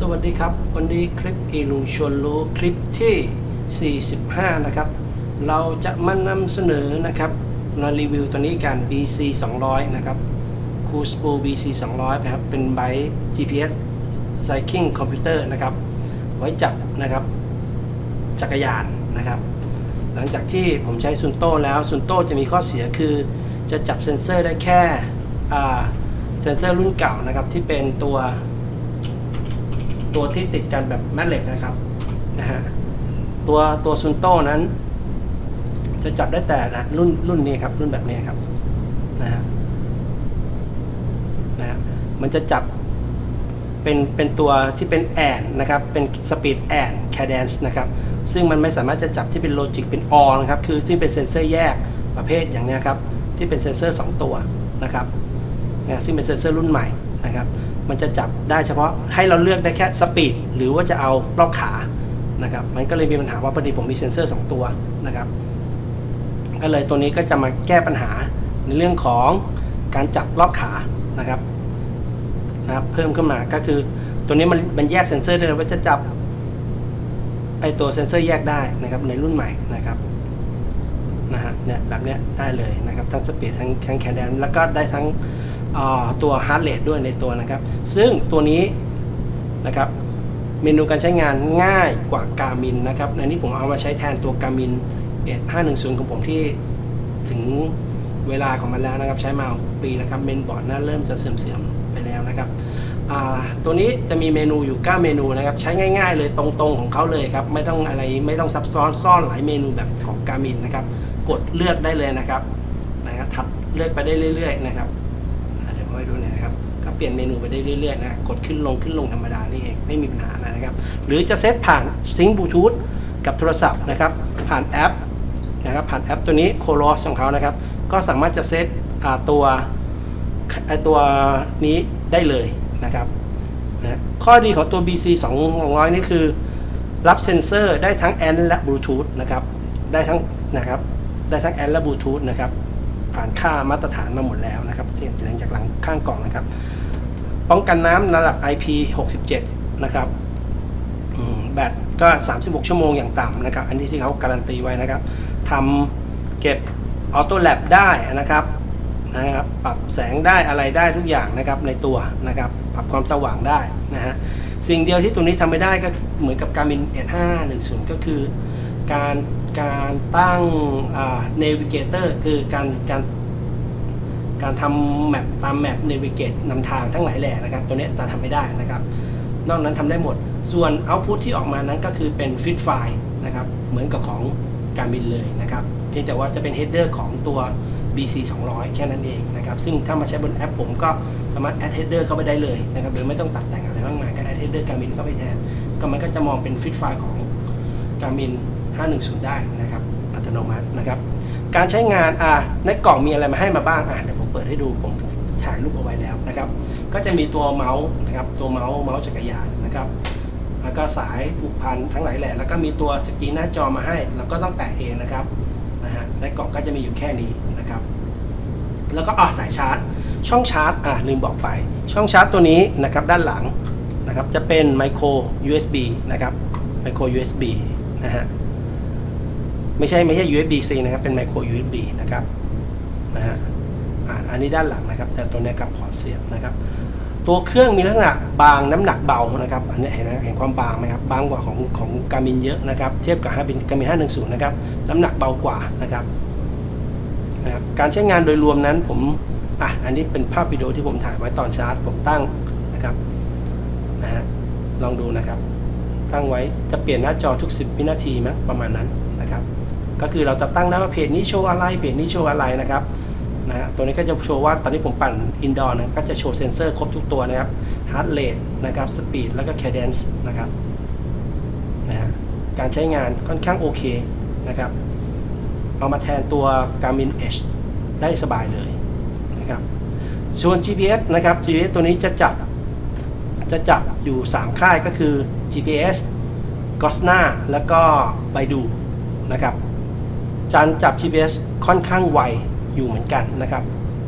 สวัสดีครับ วันนี้คลิปอีลุงชวนรู้คลิปที่ 45 นะครับ เราจะมานำเสนอนะครับมารีวิวตัวนี้กัน BC 200 นะครับ c o o l s p o o BC 200นะครับ เป็นไบต์ GPS Cycling Computer นะครับ ไว้จับนะครับ จักรยานนะครับ หลังจากที่ผมใช้ซุนโต้แล้วซุนโต้จะมีข้อเสียคือ จะจับเซ็นเซอร์ได้แค่เซ็นเซอร์รุ่นเก่านะครับที่เป็นตัว ตัวที่ติดกันแบบแม่เหล็กนะครับนะฮะตัวตัวซุนโต้นั้น จะจับได้แต่นะรุ่นรุ่นนี้ครับ รุ่นแบบนี้ครับนะฮะนะฮะมันจะจับเป็นเป็นตัวที่เป็นแอนนะครับ เป็นสปีดแอนแคดนซ์นะครับ ซึ่งมันไม่สามารถจะจับที่เป็นโลจิกเป็นออนครับ คือที่เป็นเซนเซอร์แยกประเภทอย่างนี้ครับ ที่เป็นเซนเซอร์ 2 ตัวนะครับนะซึ่งเป็นเซนเซอร์รุ่นใหม่นะครับ มันจะจับได้เฉพาะให้เราเลือกได้แค่สปีดหรือว่าจะเอารอบขานะครับมันก็เลยมีปัญหาว่าพอดีผมมีเซ็นเซอร์ 2 ตัวนะครับก็เลยตัวนี้ก็จะมาแก้ปัญหาในเรื่องของการจับรอบขานะครับนะครับเพิ่มขึ้นมาก็คือตัวนี้มันมันแยกเซ็นเซอร์ได้เลยว่าจะจับไอตัวเซ็นเซอร์แยกได้นะครับในรุ่นใหม่นะครับนะฮะเนี่ยแบบเนี้ยได้เลยนะครับทั้งสปีดทั้งทั้งแคดนแล้วก็ได้ทั้ง ตัวฮาร์ดเรทด้วยในตัวนะครับ ซึ่งตัวนี้นะครับเมนูการใช้งานง่ายกว่าการมินนะครับในนี้ผมเอามาใช้แทนตัวการมินเอ510 ของผมที่ถึงเวลาของมันแล้วนะครับ ใช้มาปีนะครับเมนบอร์ดน่าเริ่มจะเสื่อมๆไปแล้วนะครับตัวนี้จะมีเมนูอยู่ 9 เมนูนะครับ ใช้ง่ายๆเลยตรงๆของเขาเลยครับ ไม่ต้องอะไรไม่ต้องซับซ้อนซ่อนหลายเมนูแบบของการมินนะครับ กดเลือกได้เลยนะครับนะครับทับเลือกไปได้เรื่อย ๆ นะครับ เปลี่ยนเมนูไปได้เรื่อยๆนะกดขึ้นลงขึ้นลงธรรมดานี่เองไม่มีปัญหานะครับ หรือจะเซตผ่านซิงค์บลูทูธกับโทรศัพท์นะครับ ผ่านแอปนะครับผ่านแอปตัวนี้โคโรสของเขานะครับ ก็สามารถจะเซตตัวตัวนี้ได้เลยนะครับนะข้อดีของตัว BC 200นี่คือ รับเซ็นเซอร์ได้ทั้งแอนและบลูทูธนะครับได้ทั้งนะครับได้ทั้งแอนและบลูทูธนะครับผ่านค่ามาตรฐานมาหมดแล้วนะครับเสียงเสียงจากหลังข้างกล่องนะครับ ป้องกันน้ำระดับ IP 67 นะครับแบตก็ 36 ชั่วโมงอย่างต่ำนะครับ อันนี้ที่เขาการันตีไว้นะครับทำเก็บออโต้แลบได้นะครับนะครับปรับแสงได้อะไรได้ทุกอย่างนะครับในตัวนะครับ ปรับความสว่างได้นะฮะสิ่งเดียวที่ตัวนี้ทำไม่ได้ก็เหมือนกับการบิน S510 ก็คือ การการตั้งเนวิเกเตอร์คือการการ การทำแมปตามแมปเนวิเกตนำทางทั้งหลายแหล่นะครับ ตัวนี้จะทำไม่ได้นะครับ นอกนั้นทำได้หมด ส่วนเอาพุทที่ออกมานั้นก็คือเป็นฟิตไฟล์นะครับ เหมือนกับของการบินเลยนะครับ เพียงแต่ว่าจะเป็นเฮดเดอร์ของตัว BC 200 แค่นั้นเองนะครับ ซึ่งถ้ามาใช้บนแอปผมก็สามารถแอดเฮดเดอร์เข้าไปได้เลยนะครับ โดยไม่ต้องตัดแต่งอะไรมากมายก็แอดเฮดเดอร์การบินเข้าไปแทน ก็มันก็จะมองเป็นฟิตไฟล์ของการบิน 510 ได้นะครับ อัตโนมัตินะครับ การใช้งานอ่าในกล่องมีอะไรมาให้มาบ้างอ่าเดี๋ยวผม ปิดให้ดูผมถ่ายรูปเอาไว้แล้วนะครับ ก็จะมีตัวเมาส์นะครับตัวเมาส์เมาส์จักรยานนะครับแล้วก็สายผูกพันทั้งหลายแหละแล้วก็มีตัวสกรีนหน้าจอมาให้เราก็ต้องแปะเองนะครับนะฮะในกล่องก็จะมีอยู่แค่นี้นะครับ แล้วก็อ่าสายชาร์จ ช่องชาร์จอ่าลืมบอกไป ช่องชาร์จตัวนี้นะครับด้านหลังนะครับจะเป็นไมโคร USB นะครับไมโคร USB นะฮะไม่ใช่ไม่ใช่ USB C นะครับเป็นไมโคร USB นะครับนะฮะ อันนี้ด้านหลังนะครับ แต่ตัวนี้กับพอร์ตเสียบนะครับ ตัวเครื่องมีลักษณะบางน้ำหนักเบานะครับ อันนี้เห็นเห็นความบางไหมครับ บางกว่าของของการมินเยอะนะครับ เทียบกับฮาบินการมิน510นะครับ น้ำหนักเบากว่านะครับนะครับ การใช้งานโดยรวมนั้นผมอะอันนี้เป็นภาพวิดีโอที่ผมถ่ายไว้ตอนชาร์จ ผมตั้งนะครับนะฮะลองดูนะครับ ตั้งไว้จะเปลี่ยนหน้าจอทุก 10 วินาทีมั้งประมาณนั้นนะครับ ก็คือเราจะตั้งได้ว่าเพจนี้โชว์อะไรเพจนี้โชว์อะไรนะครับ นะฮะตัวนี้ก็จะโชว์ว่าตอนนี้ผมปั่นอินดอร์นะก็จะโชว์เซนเซอร์ครบทุกตัวนะครับฮาร์ดเรทนะครับสปีดแล้วก็แคเดนซ์นะครับนะฮะการใช้งานค่อนข้างโอเคนะครับ เอามาแทนตัว Garmin Edge ได้สบายเลยนะครับส่วน GPS นะครับ GPS ตัวนี้จะจับจะจับอยู่ 3 ค่ายก็คือ GPS g o s n a แล้วก็ Baidu นะครับจานจับ GPS ค่อนข้างไว อยู่เหมือนกันนะครับ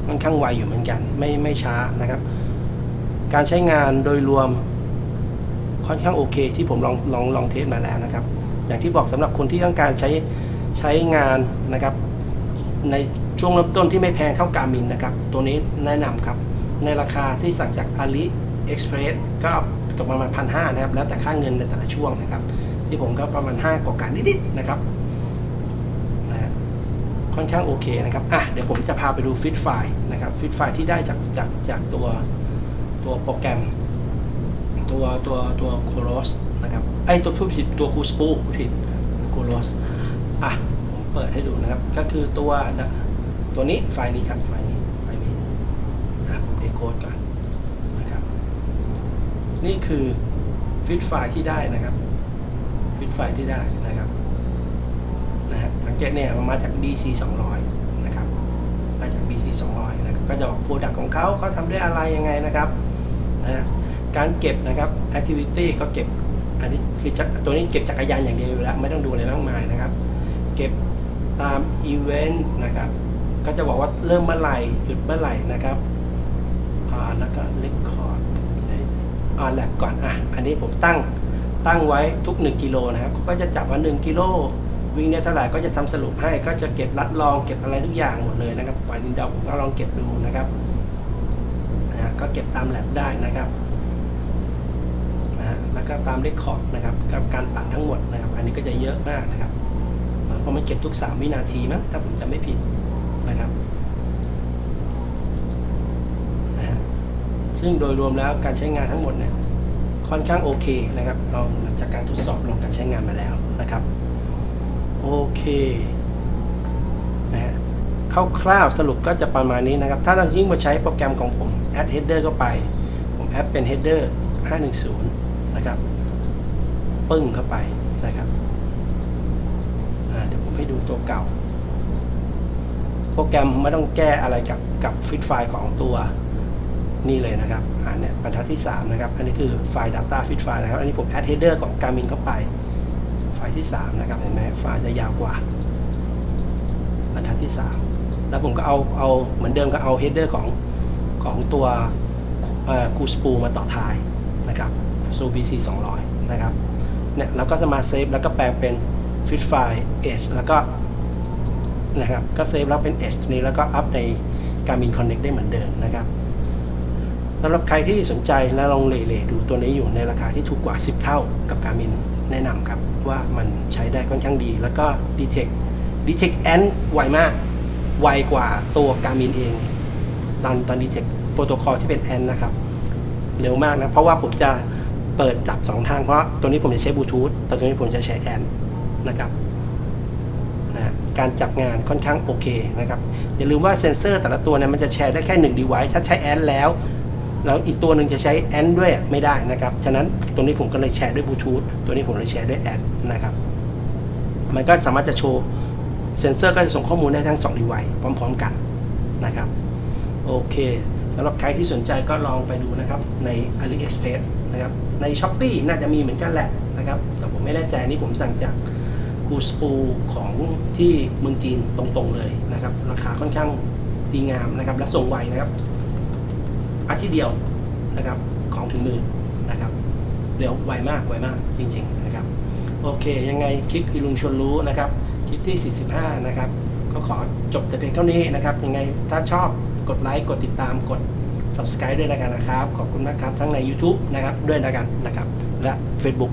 ค่อนข้างไวอยู่เหมือนกัน ไม่ไม่ช้านะครับ การใช้งานโดยรวมค่อนข้างโอเค ที่ผมลองลองลองเทสมาแล้วนะครับ อย่างที่บอกสำหรับคนที่ต้องการใช้ใช้งานนะครับ ในช่วงเริ่มต้นที่ไม่แพงเท่าการมินนะครับ ตัวนี้แนะนำครับ ในราคาที่สั่งจาก Ali Express ก็ตกประมาณพันห้านะครับ แล้วแต่ค่าเงินในแต่ละช่วงนะครับ ที่ผมก็ประมาณ 5กว่ากันนิดๆนะครับ ค่อนข้างโอเคนะครับอะเดี๋ยวผมจะพาไปดูฟิตไฟล์นะครับฟิตไฟล์ที่ได้จากจากจากตัวตัวโปรแกรม ตัวตัวตัวโคโรสนะครับไอตัวผู้ผิดตัวกูสปูผิดโคโรสอะผมเปิดให้ดูนะครับ ก็คือตัวนะตัวนี้ไฟล์นี้ครับไฟล์นี้ไฟล์นี้อะผมเดโคดก่อนนะครับ นี่คือฟิตไฟล์ที่ได้นะครับ ฟิตไฟล์ที่ได้นะครับ สังเกตเนี่ยมันมาจาก BC 200นะครับมาจาก BC 200นะครับก็จะบอกโปรดักของเขาเขาทำด้วยอะไรยังไงนะครับนะการเก็บนะครับ activity ก็เก็บอันนี้คือตัวนี้เก็บจักรยานอย่างเดียวอยู่แล้วไม่ต้องดูอะไรมากมายนะครับ เก็บตามอีเวนต์นะครับก็จะบอกว่าเริ่มเมื่อไหร่หยุดเมื่อไหร่นะครับอ่าแล้วก็เลคคอร์ดใช่อ่าแลบก่อนอะอันนี้ผมตั้งตั้งไว้ทุก 1 กิโลนะครับก็จะจับว่า 1 กิโล วิ่งได้เท่าไหร่ก็จะทำสรุปให้ก็จะเก็บรัดลองเก็บอะไรทุกอย่างหมดเลยนะครับวันนี้เดี๋ยวผมก็ลองเก็บดูนะครับนะก็เก็บตามแลบได้นะครับนะแล้วก็ตามเลคคอร์ดนะครับกับการปั่นทั้งหมดนะครับ อันนี้ก็จะเยอะมากนะครับเพราะมันเก็บทุก 3 วินาทีมั้งถ้าผมจำไม่ผิดนะครับนะซึ่งโดยรวมแล้วการใช้งานทั้งหมดเนี่ยค่อนข้างโอเคนะครับลองจากการทดสอบลองการใช้งานมาแล้วนะครับ โอเคนะฮะคร่าวๆสรุปก็จะประมาณนี้นะครับ ถ้าเรายิ่งมาใช้โปรแกรมของผม add header เข้าไป ผมแอดเป็น header 510 นะครับ ปึ้งเข้าไปนะครับเดี๋ยวผมให้ดูตัวเก่า โปรแกรมไม่ต้องแก้อะไรกับกับฟิตไฟล์ของตัวนี่เลยนะครับอ่าเนี่ยบรรทัดที่ 3 นะครับ อันนี้คือไฟล์ Data Fit File นะครับ อันนี้ผม add header ของ Garmin เข้าไป ไฟที่ 3 นะครับ เห็นไหมไฟจะยาวกว่าบรรทัดที่ 3 แล้วผมก็เอาเอาเหมือนเดิมก็เอา header ของของตัวคูสปูมาต่อท้ายนะครับ s o BC 200นะครับเนี่ยเราก็จะมาเซฟแล้วก็แปลงเป็น fit file h แล้วก็นะครับก็เซฟแล้วเป็น edge นี้แล้วก็อัพใน Garmin Connect ได้เหมือนเดิมนะครับ สำหรับใครที่สนใจและลองเล่ๆดูตัวนี้อยู่ในราคาที่ถูกกว่า 10 เท่ากับ Garmin แนะนำครับว่ามันใช้ได้ค่อนข้างดี แล้วก็ detect detect and ไวมาก ไวกว่าตัว Garmin เอง ตอนตอน detect โปรโตคอลที่เป็น and นะครับ เร็วมากนะ เพราะว่าผมจะเปิดจับสองทาง เพราะตัวนี้ผมจะใช้บลูทูธแต่ตัวนี้ผมจะใช้แอนนะครับนะการจับงานค่อนข้างโอเคนะครับ อย่าลืมว่าเซนเซอร์แต่ละตัวเนี่ยมันจะแชร์ได้แค่1 device ถ้าใช้แอนแล้ว แล้วอีกตัวหนึ่งจะใช้แอนด้วยไม่ได้นะครับ ฉะนั้นตัวนี้ผมก็เลยแชร์ด้วยบลูทูธตัวนี้ผมเลยแชร์ด้วยแอนนะครับ มันก็สามารถจะโชว์เซนเซอร์ก็จะส่งข้อมูลได้ทั้ง2 device พร้อม ๆ กันนะครับ โอเคสำหรับใครที่สนใจก็ลองไปดูนะครับใน AliExpress นะครับ ใน s h อ p e e น่าจะมีเหมือนกันแหละนะครับ แต่ผมไม่แน่ใจนี่ผมสั่งจากกูสปูของที่เมืองจีนตรงๆเลยนะครับ ราคาค่อนข้างดีงามนะครับ และส่งไวนะครับ อาทิตย์เดียวนะครับของถึงมือนะครับเร็วไวมากไวมากจริงๆนะครับโอเค ยังไงคลิปอีลุงชวนรู้นะครับคลิปที่ 45 นะครับ ก็ขอจบแต่เพียงเท่านี้นะครับ ยังไงถ้าชอบกดไลค์กดติดตามกด subscribe ด้วยนะครับ ขอบคุณมากครับ ทั้งใน YouTube นะครับ ด้วยแล้วกันนะครับ และ Facebook